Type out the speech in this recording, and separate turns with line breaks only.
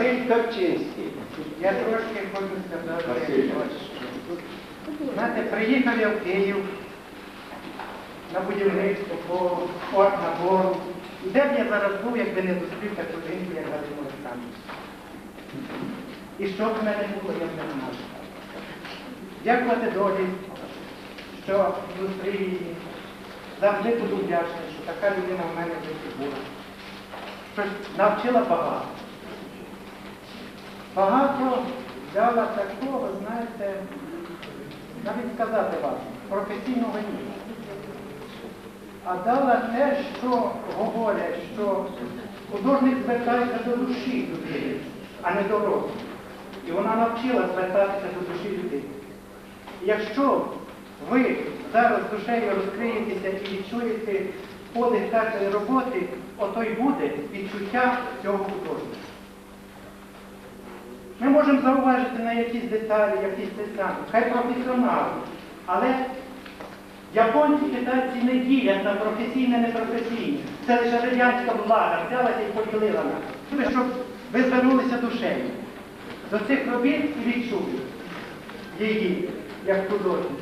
Василь Копчинський.
Я трошки хочу сказати, знаєте, приїхав я в Київ на будівництво по набору. Де б я зараз був, якби не зустрів таку жінку, як Вадим Олександрович? І що б в мене було, я б не знав. Дякувати долі, що зустрів її. Завжди буду вдячний, що така людина в мене була. Навчила багато. Багато взяла такого, знаєте, навіть сказати вам, професійного рівня. А дала те, що говорять, що художник звертається до душі людини, а не до розуму. І вона навчила звертатися до душі людини. Якщо ви зараз душею розкриєтеся і відчуєте подих такої роботи, ото й буде відчуття цього художника. Ми можемо зауважити на якісь деталі, якісь дистанції, хай професіонали. Але японці, китайці не ділять на професійне, непрофесійне. Це лише радянська влада взялася і поділила нас. Щоб ви звернулися душею до цих робіт і відчули її як художник.